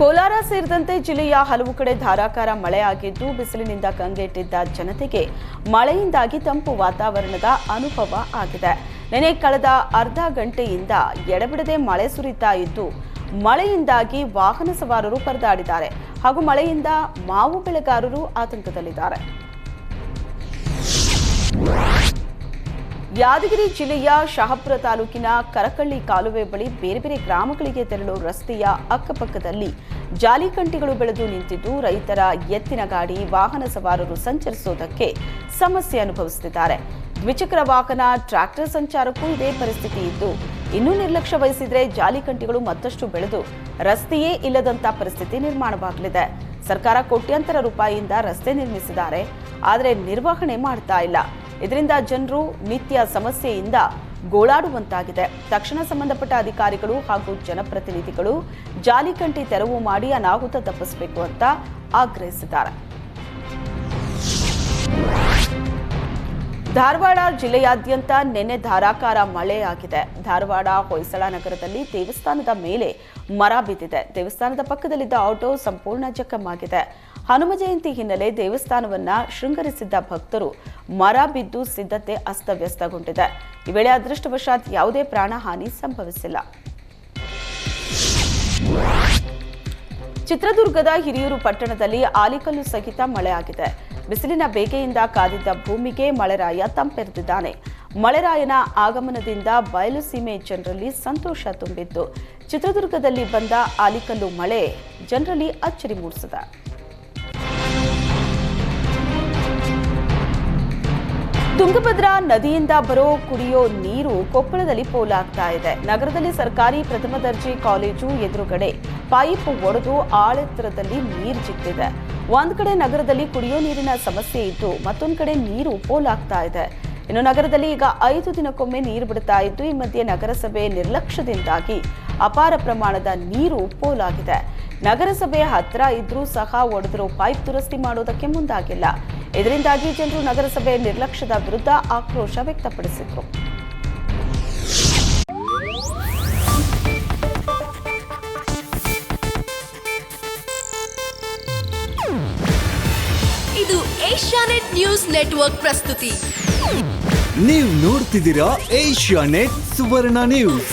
ಕೋಲಾರ ಸೇರಿದಂತೆ ಜಿಲ್ಲೆಯ ಹಲವು ಕಡೆ ಧಾರಾಕಾರ ಮಳೆಯಾಗಿದ್ದು ಬಿಸಿಲಿನಿಂದ ಕಂಗೆಟ್ಟಿದ್ದ ಜನತೆಗೆ ಮಳೆಯಿಂದಾಗಿ ತಂಪು ವಾತಾವರಣದ ಅನುಭವ ಆಗಿದೆ. ನೆನೆ ಕಳೆದ ಅರ್ಧ ಗಂಟೆಯಿಂದ ಎಡಬಿಡದೆ ಮಳೆ ಸುರಿತಾ ಇದ್ದು, ಮಳೆಯಿಂದಾಗಿ ವಾಹನ ಸವಾರರು ಪರದಾಡಿದ್ದಾರೆ ಹಾಗೂ ಮಳೆಯಿಂದ ಮಾವು ಬೆಳೆಗಾರರು ಆತಂಕದಲ್ಲಿದ್ದಾರೆ. ಯಾದಗಿರಿ ಜಿಲ್ಲೆಯ ಶಹಾಪುರ ತಾಲೂಕಿನ ಕರಕಳ್ಳಿ ಕಾಲುವೆ ಬಳಿ ಬೇರೆ ಬೇರೆ ಗ್ರಾಮಗಳಿಗೆ ತೆರಳು ರಸ್ತೆಯ ಅಕ್ಕಪಕ್ಕದಲ್ಲಿ ಜಾಲಿಕಂಟಿಗಳು ಬೆಳೆದು ನಿಂತಿದ್ದು ರೈತರ ಎತ್ತಿನ ಗಾಡಿ, ವಾಹನ ಸವಾರರು ಸಂಚರಿಸುವುದಕ್ಕೆ ಸಮಸ್ಯೆ ಅನುಭವಿಸುತ್ತಿದ್ದಾರೆ. ದ್ವಿಚಕ್ರ ವಾಹನ, ಟ್ರ್ಯಾಕ್ಟರ್ ಸಂಚಾರಕ್ಕೂ ಇದೇ ಪರಿಸ್ಥಿತಿ ಇದ್ದು, ಇನ್ನೂ ನಿರ್ಲಕ್ಷ್ಯ ವಹಿಸಿದರೆ ಜಾಲಿಕಂಟಿಗಳು ಮತ್ತಷ್ಟು ಬೆಳೆದು ರಸ್ತೆಯೇ ಇಲ್ಲದಂತ ಪರಿಸ್ಥಿತಿ ನಿರ್ಮಾಣವಾಗಲಿದೆ. ಸರ್ಕಾರ ಕೋಟ್ಯಾಂತರ ರೂಪಾಯಿಯಿಂದ ರಸ್ತೆ ನಿರ್ಮಿಸಿದ್ದಾರೆ, ಆದರೆ ನಿರ್ವಹಣೆ ಮಾಡ್ತಾ ಇಲ್ಲ. ಇದರಿಂದ ಜನರು ನಿತ್ಯ ಸಮಸ್ಯೆಯಿಂದ ಗೋಳಾಡುವಂತಾಗಿದೆ. ತಕ್ಷಣ ಸಂಬಂಧಪಟ್ಟ ಅಧಿಕಾರಿಗಳು ಹಾಗೂ ಜನಪ್ರತಿನಿಧಿಗಳು ಜಾಲಿಕಂಟಿ ತೆರವು ಮಾಡಿ ಅನಾಹುತ ತಪ್ಪಿಸಬೇಕು ಅಂತ ಆಗ್ರಹಿಸಿದ್ದಾರೆ. ಧಾರವಾಡ ಜಿಲ್ಲೆಯಾದ್ಯಂತ ನಿನ್ನೆ ಧಾರಾಕಾರ ಮಳೆಯಾಗಿದೆ ಧಾರವಾಡ ಹೊಯ್ಸಳ ನಗರದಲ್ಲಿ ದೇವಸ್ಥಾನದ ಮೇಲೆ ಮರ ಬಿದ್ದಿದೆ. ದೇವಸ್ಥಾನದ ಪಕ್ಕದಲ್ಲಿದ್ದ ಆಟೋ ಸಂಪೂರ್ಣ ಜಖಮಾಗಿದೆ ಹನುಮ ಜಯಂತಿ ಹಿನ್ನೆಲೆ ದೇವಸ್ಥಾನವನ್ನ ಶೃಂಗರಿಸಿದ್ದ ಭಕ್ತರು ಮರ ಬಿದ್ದು ಸಿದ್ಧತೆ ಅಸ್ತವ್ಯಸ್ತಗೊಂಡಿದೆ. ಈ ವೇಳೆ ಅದೃಷ್ಟವಶಾತ್ ಯಾವುದೇ ಪ್ರಾಣಹಾನಿ ಸಂಭವಿಸಿಲ್ಲ. ಚಿತ್ರದುರ್ಗದ ಹಿರಿಯೂರು ಪಟ್ಟಣದಲ್ಲಿ ಆಲಿಕಲ್ಲು ಸಹಿತ ಮಳೆಯಾಗಿದೆ. ಬಿಸಿಲಿನ ಬೇಗೆಯಿಂದ ಕಾದಿದ್ದ ಭೂಮಿಗೆ ಮಳೆರಾಯ ತಂಪೆರೆದಿದ್ದಾನೆ. ಮಳೆರಾಯನ ಆಗಮನದಿಂದ ಬಯಲು ಸೀಮೆ ಜನರಲ್ಲಿ ಸಂತೋಷ ತುಂಬಿತ್ತು. ಚಿತ್ರದುರ್ಗದಲ್ಲಿ ಬಂದ ಆಲಿಕಲ್ಲು ಮಳೆ ಜನರಲ್ಲಿ ಅಚ್ಚರಿ ಮೂಡಿಸಿದೆ. ತುಂಗಭದ್ರಾ ನದಿಯಿಂದ ಬರೋ ಕುಡಿಯೋ ನೀರು ಕೊಪ್ಪಳದಲ್ಲಿ ಪೋಲಾಗ್ತಾ ಇದೆ. ನಗರದಲ್ಲಿ ಸರ್ಕಾರಿ ಪ್ರಥಮ ದರ್ಜೆ ಕಾಲೇಜು ಎದುರುಗಡೆ ಪೈಪ್ ಒಡೆದು ಆಳೆತ್ತರದಲ್ಲಿ ನೀರು ಜಿಕ್ಕಿದೆ ಒಂದ್ ಕಡೆ ನಗರದಲ್ಲಿ ಕುಡಿಯೋ ನೀರಿನ ಸಮಸ್ಯೆ ಇದ್ದು, ಮತ್ತೊಂದು ಕಡೆ ನೀರು ಪೋಲಾಗ್ತಾ ಇದೆ. ಇನ್ನು ನಗರದಲ್ಲಿ ಈಗ ಐದು ದಿನಕ್ಕೊಮ್ಮೆ ನೀರು ಬಿಡ್ತಾ ಇದ್ದು, ಈ ಮಧ್ಯೆ ನಗರಸಭೆ ನಿರ್ಲಕ್ಷ್ಯದಿಂದಾಗಿ ಅಪಾರ ಪ್ರಮಾಣದ ನೀರು ಪೋಲಾಗಿದೆ ನಗರಸಭೆ ಹತ್ರ ಇದ್ರೂ ಸಹ ಒಡೆದಿರೋ ಪೈಪ್ ದುರಸ್ತಿ ಮಾಡೋದಕ್ಕೆ ಮುಂದಾಗಿಲ್ಲ. ಇದರಿಂದಾಗಿ ಜನರು ನಗರಸಭೆ ನಿರ್ಲಕ್ಷ್ಯದ ವಿರುದ್ಧ ಆಕ್ರೋಶ ವ್ಯಕ್ತಪಡಿಸಿದ್ರು. ಇದು ಏಷ್ಯಾನೆಟ್ ನ್ಯೂಸ್ ನೆಟ್ವರ್ಕ್ ಪ್ರಸ್ತುತಿ. ನೀವು ನೋಡ್ತಿದ್ದೀರಾ ಏಷ್ಯಾನೆಟ್ ಸುವರ್ಣ ನ್ಯೂಸ್.